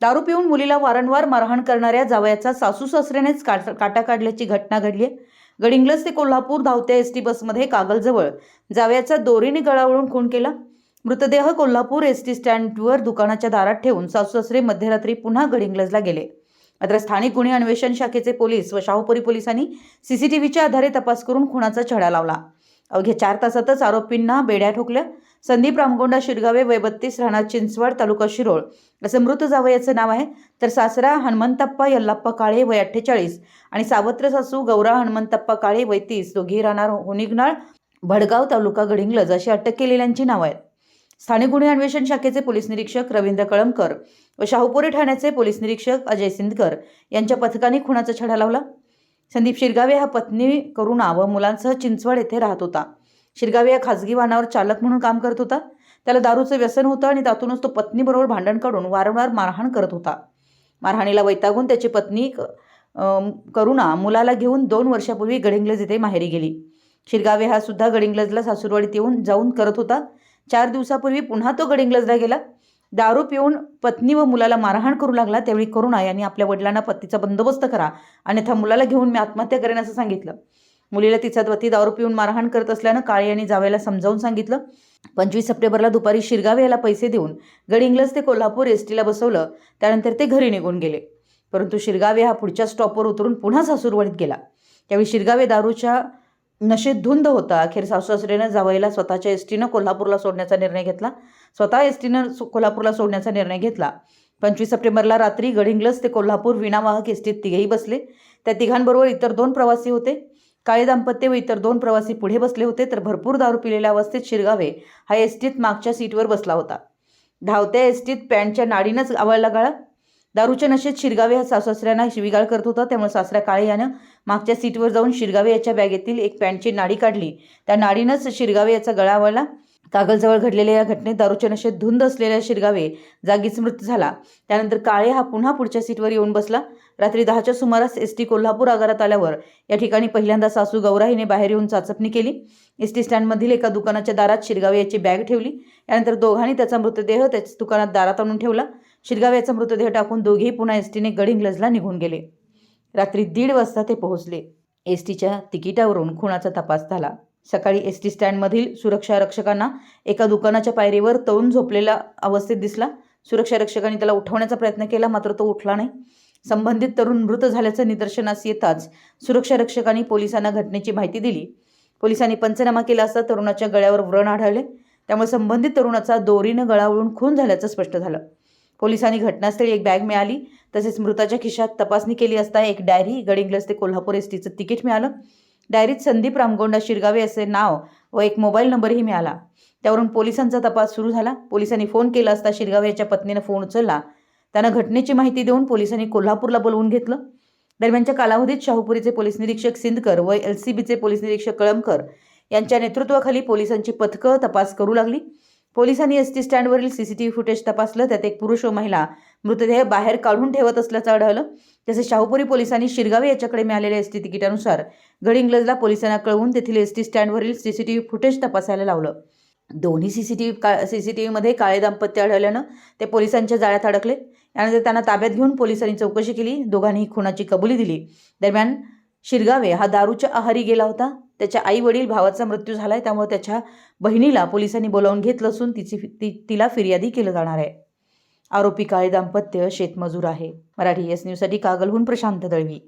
दारू पिऊन मुलीला वारंवार मारहाण करणाऱ्या जावयाचा सासू सासऱ्यानेच काट- काटा काढल्याची घटना घडली आहे. गडिंग्लज ते कोल्हापूर धावत्या एस टी बसमध्ये कागलजवळ जावयाचा दोरीने गळावळून खून केला. मृतदेह कोल्हापूर एस टी स्टँडवर दुकानाच्या दारात ठेवून सासू सासरे मध्यरात्री पुन्हा गडिंग्लजला गेले. मात्र स्थानिक गुन्हे अन्वेषण शाखेचे पोलीस व शाहूपुरी पोलिसांनी सीसीटीव्हीच्या आधारे तपास करून खुनाचा छडा लावला. अवघ्या चार तासातच आरोपींना बेड्या ठोकल्या. संदीप रामगोंडा शिरगावे वय बत्तीस राहणार चिंचवड तालुका शिरोळ. असं मृत जावयाचं नाव आहे. तर सासरा हनुमंतप्पा यल्लाप्पा काळे वय अठ्ठेचाळीस आणि सावत्र सासू गौरा हनुमंतप्पा काळे वय तीस. दोघी राहणार होनिगनाळ भडगाव तालुका गडिंगलज अशी अटक केलेल्यांची नावं आहेत. स्थानिक गुन्हे अन्वेषण शाखेचे पोलीस निरीक्षक रवींद्र कळमकर व शाहूपुरी ठाण्याचे पोलीस निरीक्षक अजय सिंदकर यांच्या पथकाने खुणाचा छडा लावला. संदीप शिरगावे हा पत्नी करुणा व मुलांसह चिंचवड येथे राहत होता. शिरगावे या खाजगी वाहनावर चालक म्हणून काम करत होता. त्याला दारूचं व्यसन होतं आणि त्यातूनच तो पत्नीबरोबर भांडण काढून वारंवार मारहाण करत होता. मारहाणीला वैतागून त्याची पत्नी करुणा मुलाला घेऊन दोन वर्षापूर्वी गडिंग्लज येथे माहेरी गेली. शिरगावे हा सुद्धा गडिंग्लजला सासूरवाडीत येऊन जाऊन करत होता. चार दिवसापूर्वी पुन्हा तो गडिंग्लजला गेला. दारू पिऊन पत्नी व मुलाला मारहाण करू लागला त्यावेळी करुणा यांनी आपल्या वडिलांना पत्नीचा बंदोबस्त करा अन्यथा मुलाला घेऊन मी आत्महत्या करेन असं सांगितलं. मुलीला तिचा पती दारू पिऊन मारहाण करत असल्यानं काळे यांनी जावेला समजावून सांगितलं. पंचवीस सप्टेंबरला दुपारी शिरगावे याला पैसे देऊन गडिंग्लज ते कोल्हापूर एस टीला बसवलं. त्यानंतर ते घरी निघून गेले. परंतु शिरगावे हा पुढच्या स्टॉपवर उतरून पुन्हा सासूरवाडीत गेला. त्यावेळी शिरगावे दारूच्या नशेत धुंद होता. अखेर सासू सासऱ्यानं जावईला स्वतःच्या एस टीनं कोल्हापूरला सोडण्याचा निर्णय घेतला. स्वतः एस टीनं कोल्हापूरला सोडण्याचा निर्णय घेतला. पंचवीस सप्टेंबरला रात्री गडिंग्लज ते कोल्हापूर विनावाहक एस टीत तिघेही बसले. त्या तिघांबरोबर इतर दोन प्रवासी होते. काळे दाम्पत्य व इतर दोन प्रवासी पुढे बसले होते तर भरपूर दारू पिलेल्या अवस्थेत शिरगावे हा एस टीत मागच्या सीटवर बसला होता. धावत्या एस टीत पॅन्टच्या नाडीनंच आवळला गाळा. दारूच्या नशेत शिरगावे हा सासऱ्यांना शिवीगाळ करत होता त्यामुळे सासऱ्या काळे यानं मागच्या सीटवर जाऊन शिरगावे याच्या बॅगेतील एक पॅन्टची नाडी काढली. त्या नाडीनंच शिरगावे याचा गळा आवळला. कागलजवळ घडलेल्या या घटनेत दारूच्या नशेत धुंद असलेल्या शिरगावे जागीच मृत्यू झाला. त्यानंतर काळे हा पुन्हा पुढच्या सीटवर येऊन बसला. रात्री दहाच्या सुमारास एस टी कोल्हापूर आगारात आल्यावर या ठिकाणी पहिल्यांदा सासू गौराहीने बाहेर येऊन चाचपणी केली. एस टी स्टँडमधील एका दुकानाच्या दारात शिरगावे याची बॅग ठेवली. यानंतर दोघांनी त्याचा मृतदेह त्याच दुकानात दारात आणून ठेवला. शिरगावे याचा मृतदेह टाकून दोघेही पुन्हा एस टीने गडिंग्लजला निघून गेले. रात्री दीड वाजता ते पोहोचले. एस टीच्या तिकिटावरून खुणाचा तपास झाला. सकाळी एस टी स्टँडमधील सुरक्षा रक्षकांना एका दुकानाच्या पायरीवर तरुण झोपलेला अवस्थेत दिसला. सुरक्षा रक्षकांनी त्याला उठवण्याचा प्रयत्न केला मात्र तो उठला नाही. संबंधित तरुण मृत झाल्याचं निदर्शनास येताच सुरक्षा रक्षकांनी पोलिसांना घटनेची माहिती दिली. पोलिसांनी पंचनामा केला असता तरुणाच्या गळ्यावर व्रण आढळले. त्यामुळे संबंधित तरुणाचा दोरीनं गळावळून खून झाल्याचं स्पष्ट झालं. पोलिसांनी घटनास्थळी एक बॅग मिळाली. तसेच मृताच्या खिशात तपासणी केली असता एक डायरी गडिंग्लस ते कोल्हापूर एस टीचं तिकीट मिळालं. डायरीत संदीप रामगोंडा शिरगावे असे नाव व एक मोबाईल नंबरही मिळाला. त्यावरून पोलिसांचा तपास सुरू झाला. पोलिसांनी फोन केला असता शिरगावे याच्या पत्नीनं फोन उचलला. त्यानं घटनेची माहिती देऊन पोलिसांनी कोल्हापूरला बोलवून घेतलं. दरम्यानच्या कालावधीत शाहूपुरीचे पोलीस निरीक्षक सिंदकर व एल सी बीचे पोलीस निरीक्षक कळमकर यांच्या नेतृत्वाखाली पोलिसांची पथकं तपास करू लागली. पोलिसांनी एस टी स्टँडवरील सीसीटीव्ही फुटेज तपासलं. त्यात एक पुरुष व महिला मृतदेह बाहेर काढून ठेवत असल्याचं आढळलं. तसेच शाहूपुरी पोलिसांनी शिरगावे याच्याकडे मिळालेल्या एस टी तिकिटानुसार गडिंग्लजला पोलिसांना कळवून तेथील एस टी स्टँडवरील सीसीटीव्ही फुटेज तपासायला लावलं. दोन्ही सी सी टी व्ही का सी सी टी व्हीमध्ये काळे दाम्पत्य आढळल्यानं ते पोलिसांच्या जाळ्यात अडकले. यानंतर त्यांना ताब्यात घेऊन पोलिसांनी चौकशी केली. दोघांनी खुनाची कबुली दिली. दरम्यान शिरगावे हा दारूच्या आहारी गेला होता. त्याच्या आई वडील भावाचा मृत्यू झालाय. त्यामुळे त्याच्या बहिणीला पोलिसांनी बोलावून घेतलं असून तिची ती तिला फिर्यादी केलं जाणार आहे. आरोपी काळे दाम्पत्य शेतमजूर आहे. मराठी एस न्यूजसाठी कागलहून प्रशांत दळवी.